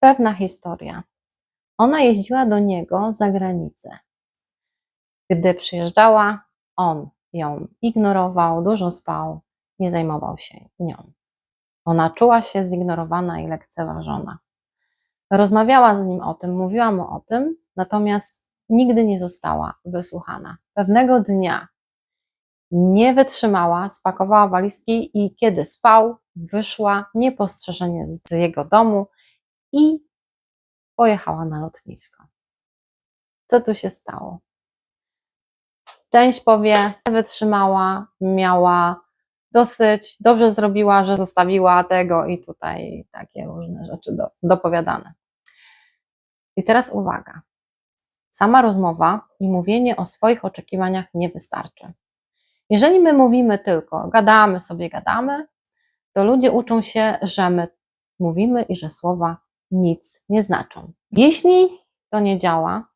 pewna historia. Ona jeździła do niego za granicę. Gdy przyjeżdżała, on ją ignorował, dużo spał, nie zajmował się nią. Ona czuła się zignorowana i lekceważona. Rozmawiała z nim o tym, mówiła mu o tym, natomiast nigdy nie została wysłuchana. Pewnego dnia nie wytrzymała, spakowała walizki i kiedy spał, wyszła niepostrzeżenie z jego domu i pojechała na lotnisko. Co tu się stało? Część powie, wytrzymała, miała dosyć, dobrze zrobiła, że zostawiła tego i tutaj takie różne rzeczy do, dopowiadane. I teraz uwaga. Sama rozmowa i mówienie o swoich oczekiwaniach nie wystarczy. Jeżeli my mówimy tylko, gadamy sobie, gadamy, to ludzie uczą się, że my mówimy i że słowa nic nie znaczą. Jeśli to nie działa,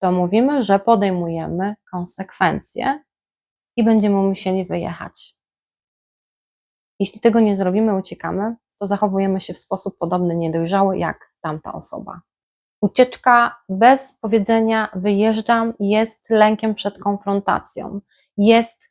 to mówimy, że podejmujemy konsekwencje i będziemy musieli wyjechać. Jeśli tego nie zrobimy, uciekamy, to zachowujemy się w sposób podobny, niedojrzały jak tamta osoba. Ucieczka bez powiedzenia wyjeżdżam jest lękiem przed konfrontacją. Jest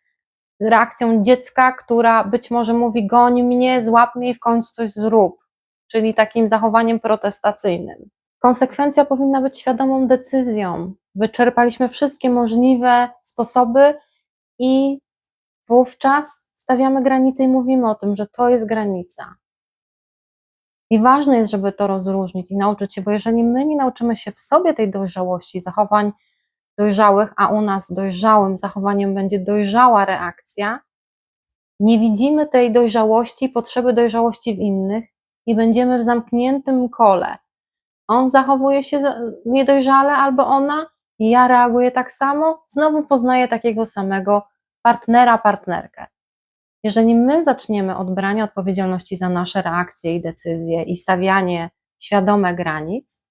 reakcją dziecka, która być może mówi goń mnie, złap mnie i w końcu coś zrób, czyli takim zachowaniem protestacyjnym. Konsekwencja powinna być świadomą decyzją. Wyczerpaliśmy wszystkie możliwe sposoby i wówczas stawiamy granicę i mówimy o tym, że to jest granica. I ważne jest, żeby to rozróżnić i nauczyć się, bo jeżeli my nie nauczymy się w sobie tej dojrzałości, zachowań dojrzałych, a u nas dojrzałym zachowaniem będzie dojrzała reakcja, nie widzimy tej dojrzałości, potrzeby dojrzałości w innych i będziemy w zamkniętym kole. On zachowuje się niedojrzale albo ona, ja reaguję tak samo, znowu poznaję takiego samego partnera, partnerkę. Jeżeli my zaczniemy od brania odpowiedzialności za nasze reakcje i decyzje i stawianie świadome granic,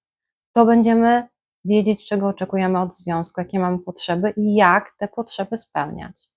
to będziemy wiedzieć, czego oczekujemy od związku, jakie mamy potrzeby i jak te potrzeby spełniać.